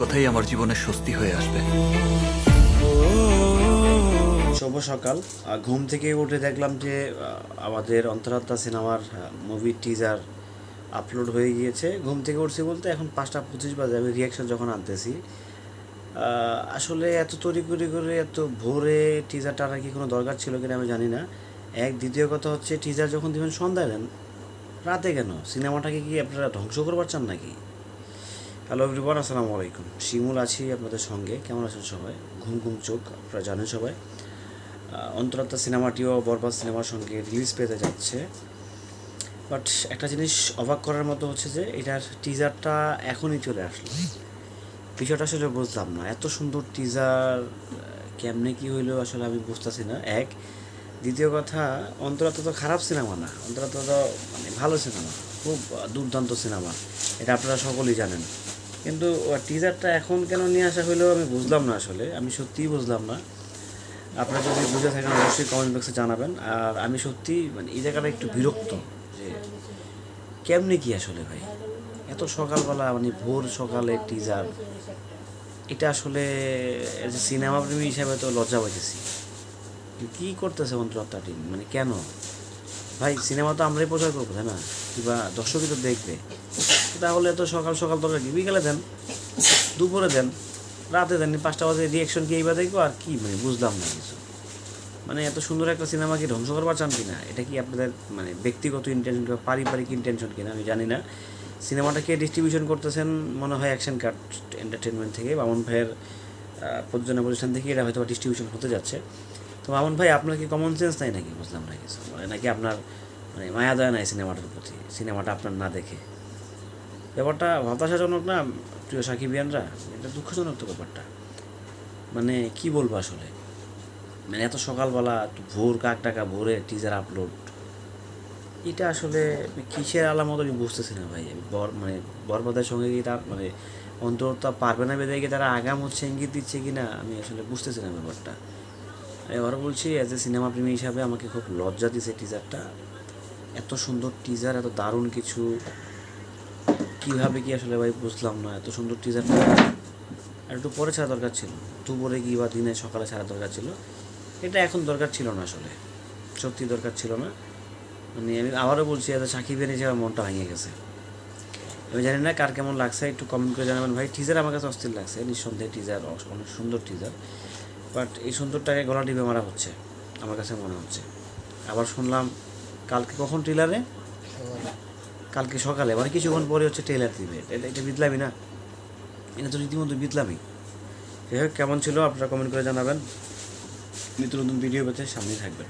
কথাই আমার জীবনে স্বস্তি হয়ে আসবে। শুভ সকাল। ঘুম থেকে উঠে দেখলাম যে আমাদের অন্তরাত্মা সিনেমার মুভি টিজার আপলোড হয়ে গিয়েছে। ঘুম থেকে উঠছি বলতে এখন পাঁচটা পঁচিশ বাজে, আমি রিয়াকশন যখন আনতেছি আসলে এত তৈরি করে করে এত ভোরে টিজারটা আনার কি কোনো দরকার ছিল কিনা আমি জানি না। এক দ্বিতীয় কথা হচ্ছে টিজার যখন দিবেন সন্ধ্যায় দেন, রাতে কেন? সিনেমাটাকে কি আপনারা ধ্বংস করবার চান নাকি? হ্যালো এভরিওয়ান আসসালামু আলাইকুম। শিমুল আছি আপনাদের সঙ্গে। কেমন আছেন সবাই? ঘুম ঘুম চোখ, আপনারা জানেন সবাই। অন্তরাত্মা সিনেমাটিও বরবাদ সিনেমার সঙ্গে রিলিজ পেতে যাচ্ছে। বাট একটা জিনিস অবাক করার মতো হচ্ছে যে, এটার টিজারটা এখনই চলে আসলো। বিষয়টা আসলে বুঝলাম না। এত সুন্দর টিজার কেমনে কি হইল আসলে আমি বুঝতেছি না। এক, দ্বিতীয় কথা, অন্তরাত্মা তো খারাপ সিনেমা না। অন্তরাত্মা তো মানে ভালো সিনেমা, খুব দুর্দান্ত সিনেমা। এটা আপনারা সকলেই জানেন। কিন্তু টিজারটা এখন কেন নিয়ে আসা হইলেও আমি বুঝলাম না আসলে। আমি সত্যিই বুঝলাম না। আপনারা যদি বুঝে থাকেন, অবশ্যই কমেন্ট বক্সে জানাবেন। আর আমি সত্যি মানে এই জায়গাটা একটু বিরক্ত যে কেমনে কি আসলে ভাই? এত সকালবেলা মানে ভোর সকালে টিজার এটা আসলে সিনেমা প্রেমী হিসাবে তো লজ্জা পাইতেছি। কী করতেছে অন্তরাত্মা টিম মানে কেন? ভাই সিনেমা তো আমরাই প্রচার করব, তাই না? কিংবা দর্শকই তো দেখবে। তাহলে তো সকাল সকাল দরকার কি? বিকালে দেন। দুপুরে দেন। রাতে দেন পাঁচটা বাজে রিয়াকশন কি এইবার দেখব? আর কি মানে বুঝলাম না কিছু। মানে এত সুন্দর একটা সিনেমা কি ধ্বংস করবার চান কিনা? এটা কি আপনাদের মানে ব্যক্তিগত ইন্টেনশন কিংবা পারিবারিক ইন্টেনশন কিনা? আমি জানি না। সিনেমাটা কে ডিস্ট্রিবিউশন করতেছেন? মনে হয় অ্যাকশন কাট এন্টারটেনমেন্ট থেকে। মামুন ভাইয়ের প্রযোজনা প্রতিষ্ঠান থেকে এটা হয়তো ডিস্ট্রিবিউশন হতে যাচ্ছে। তো মামুন ভাই, আপনার কি কমন সেন্স নাই নাকি? বুঝলাম না কিছু। মানে নাকি আপনার মানে মায়া দয়া নাই সিনেমাটার প্রতি? সিনেমাটা আপনার না দেখে? ব্যাপারটা হতাশাজনক না, প্রিয় সাকিব সাকিবিয়ানরা? এটা দুঃখজনক তো ব্যাপারটা। মানে কি বলব আসলে? মানে এত সকালবেলা ভোর কাক টাকা ভোরে টিজার আপলোড এটা আসলে কিসের আলামত আমি বুঝতেছি না ভাই। বর মানে বরবাদের সঙ্গে কি তার মানে অন্তত পারবে না বেঁধে গিয়ে তারা আগাম হচ্ছে, ইঙ্গিত দিচ্ছে কি না আমি আসলে বুঝতেছি না ব্যাপারটা। আবার বলছি অ্যাজ এ সিনেমা প্রেমী হিসাবে আমাকে খুব লজ্জা দিছে টিজারটা এত সুন্দর টিজার এত দারুণ কিছু। কীভাবে কি আসলে ভাই বুঝলাম না, এত সুন্দর টিজারটা আর একটু পরে ছাড়া দরকার ছিল। দুপুরে কি বা দিনে সকালে ছাড়া দরকার ছিল? এটা এখন দরকার ছিল না আসলে। সত্যি দরকার ছিল না। মানে আমি আবারও বলছি, এত সাকিবের হিসেবে আমার মনটা ভেঙে গেছে। আমি জানি না কার কেমন লাগছে, একটু কমেন্ট করে জানাবেন। ভাই টিজার আমার কাছে অস্থির লাগছে, নিঃসন্দেহে টিজার অনেক সুন্দর টিজার বাট এই সুন্দরটাকে গলা টিপে মারা হচ্ছে, আমার কাছে মনে হচ্ছে। আবার শুনলাম, কালকে কখন ট্রেলারে কালকে সকালে মানে কিছুক্ষণ পরে হচ্ছে ট্রেলার দিবে। এটা এটা বিতলামি না? এটা তো রীতিমতো বিতলামি যাই হোক, কেমন ছিল আপনারা কমেন্ট করে জানাবেন। নিত্য নতুন ভিডিও পেতে সামনে থাকবেন।